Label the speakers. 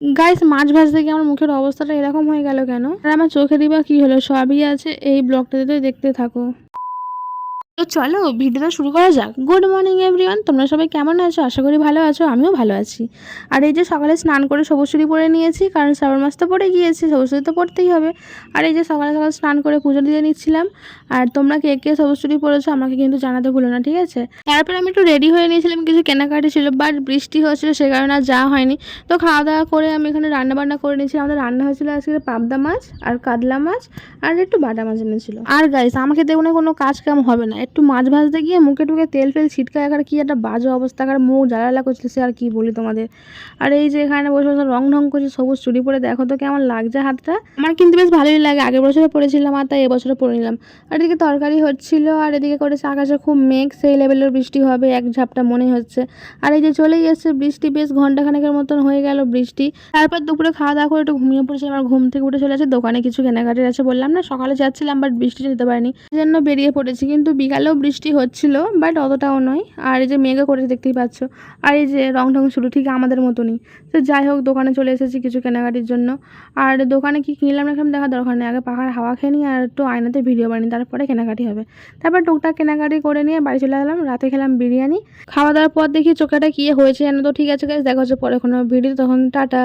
Speaker 1: Guys মাছ ভাজতে গিয়ে আমার মুখের অবস্থাটা এরকম হয়ে গেল কেন? আর আমার চোখে দিবা কি হলো? সবই আছে এই ব্লগটাতে দেখতে থাকো। তো চলো ভিডিওটা শুরু করা যাক। গুড মর্নিং এভরিওয়ান তোমরা সবাই কেমন আছো? আশা করি ভালো আছো, আমিও ভালো আছি। আর এই যে সকালে স্নান করে সবুজ চুড়ি পরে নিয়েছি, কারণ শ্রাবণ মাস তো পড়ে গিয়েছে, সবুজ চুড়ি তো পড়তেই হবে। আর এই যে সকালে সকালে স্নান করে পুজো দিয়ে নিচ্ছিলাম, আর তোমরা কে কে সবুজ চুড়ি পরেছো আমাকে কিন্তু জানাতে ভুলো না, ঠিক আছে? তারপরে আমি একটু রেডি হয়ে নিয়েছিলাম, কিছু কেনাকাটি ছিল বাট বৃষ্টি হচ্ছিল সে কারণে আর যাওয়া হয়নি। তো খাওয়া দাওয়া করে আমি এখানে রান্না বান্না করে নিয়েছিলাম। আমাদের রান্না হয়েছিল আজকে পাবদা মাছ আর কাতলা মাছ, আর একটু বাটা মাছ এনেছিল। আর গাইস আমাকে দেখুন, কোনো কাজ কাম হবে না। একটু মাছ ভাজতে গিয়ে মুখে টুকে তেল ফেল ছিটকা একার কি একটা বাজে অবস্থা আর মুখ জ্বালালা করছিল সে আর কি বলি তোমাদের। আর এই যে এখানে বসে বসে রং ঢং করছে, সবুজ চুড়ি পরে, দেখো তো কেমন লাগছে হাতটা। আমার কিন্তু বেশ ভালোই লাগে, আগের বছরে পরেছিলাম আর তাই এবছরে পরে নিলাম। আর এদিকে তরকারি হচ্ছিল, আর এদিকে করেছে আকাশে খুব মেঘ, সেই লেভেলের বৃষ্টি হবে, এক ঝাপটা মনে হচ্ছে। আর এই যে চলেই এসছে বৃষ্টি, বেশ ঘন্টাখানেকের মতন হয়ে গেল বৃষ্টি। তারপর দুপুরে খাওয়া দাওয়া করে একটু ঘুমিয়ে পড়েছি আমার ঘুম থেকে উঠে চলে আছে দোকানে কিছু কেনাকাটির আছে বললাম না, সকালে যাচ্ছিলাম বাট বৃষ্টিটা দিতে পারিনি জন্য বেরিয়ে পড়েছি। কিন্তু বিকালেও বৃষ্টি হচ্ছিল বাট অতটাও নয়। আর এই যে মেঘও করেছে, দেখতেই পাচ্ছ। আর এই যে রং ঢং শুরু, ঠিক আমাদের মতনই। তো যাই হোক, দোকানে চলে এসেছি কিছু কেনাকাটির জন্য। আর দোকানে কি কিনলাম কিনলাম দেখা দরকার নেই। আগে পাখার হাওয়া খেয়ে নিই আর একটু আয়নাতে ভিডিও বানিয়ে, তারপরে কেনাকাটি হবে। তারপর টুকটাক কেনাকাটি করে নিয়ে বাড়ি চলে গেলাম রাতে খেলাম বিরিয়ানি। খাওয়া দাওয়ার পর দেখি চোখেটা কি হয়েছে জানো তো? ঠিক আছে দেখা হচ্ছে পরে কোনো ভিডিও তখন টাটা।